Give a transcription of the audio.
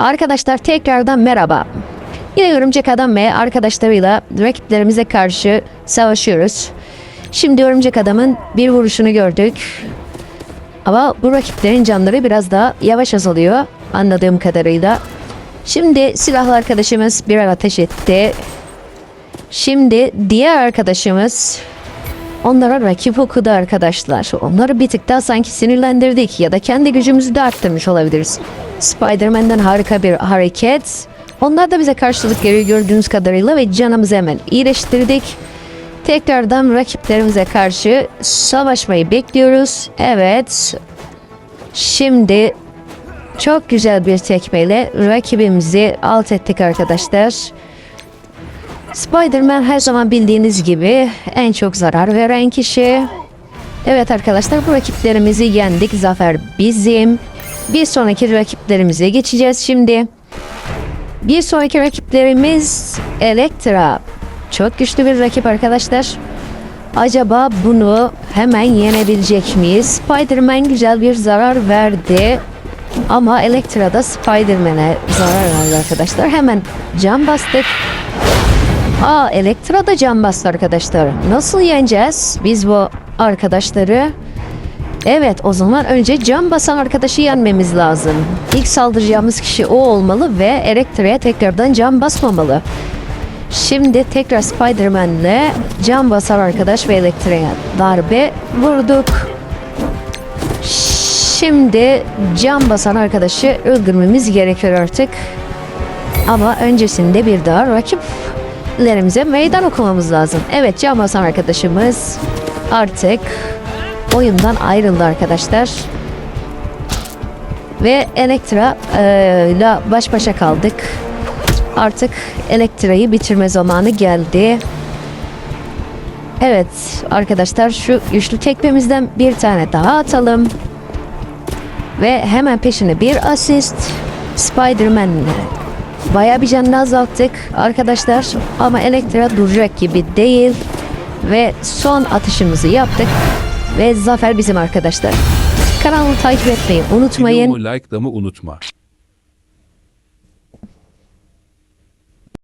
Arkadaşlar tekrardan merhaba. Yine Örümcek Adam ve arkadaşlarıyla rakiplerimize karşı savaşıyoruz. Şimdi Örümcek Adam'ın bir vuruşunu gördük. Ama bu rakiplerin canları biraz daha yavaş azalıyor anladığım kadarıyla. Şimdi silahlı arkadaşımız birer ateş etti. Şimdi diğer arkadaşımız onlara rakip okudu arkadaşlar. Onları bir tık daha sanki sinirlendirdik ya da kendi gücümüzü de arttırmış olabiliriz. Spider-Man'den harika bir hareket. Onlar da bize karşılık geliyor gördüğünüz kadarıyla ve canımızı hemen iyileştirdik. Tekrardan rakiplerimize karşı savaşmayı bekliyoruz. Evet. Şimdi çok güzel bir tekmeyle rakibimizi alt ettik arkadaşlar. Spider-Man her zaman bildiğiniz gibi en çok zarar veren kişi. Evet arkadaşlar bu rakiplerimizi yendik. Zafer bizim. Bir sonraki rakiplerimize geçeceğiz şimdi. Bir sonraki rakiplerimiz Elektra. Çok güçlü bir rakip arkadaşlar. Acaba bunu hemen yenebilecek miyiz? Spider-Man güzel bir zarar verdi. Ama Elektra da Spider-Man'e zarar verdi arkadaşlar. Hemen cam bastık. Aa Elektra da can bastı arkadaşlar. Nasıl yeneceğiz biz bu arkadaşları? Evet o zaman önce can basan arkadaşı yenmemiz lazım. İlk saldıracağımız kişi o olmalı ve Elektra'ya tekrardan can basmamalı. Şimdi tekrar Spider-Man'le can basar arkadaş ve Elektra'ya darbe vurduk. Şimdi can basan arkadaşı öldürmemiz gerekiyor artık. Ama öncesinde bir daha rakiplerimize meydan okumamız lazım. Evet can basan arkadaşımız artık oyundan ayrıldı arkadaşlar. Ve Elektra ile baş başa kaldık. Artık Elektra'yı bitirme zamanı geldi. Evet arkadaşlar şu güçlü tekmemizden bir tane daha atalım. Ve hemen peşine bir asist. Spider-Man'le Baya bir canını azalttık arkadaşlar ama Elektra duracak gibi değil ve son atışımızı yaptık ve zafer bizim arkadaşlar. Kanalı takip etmeyi unutmayın. Videomu likelamayı unutma.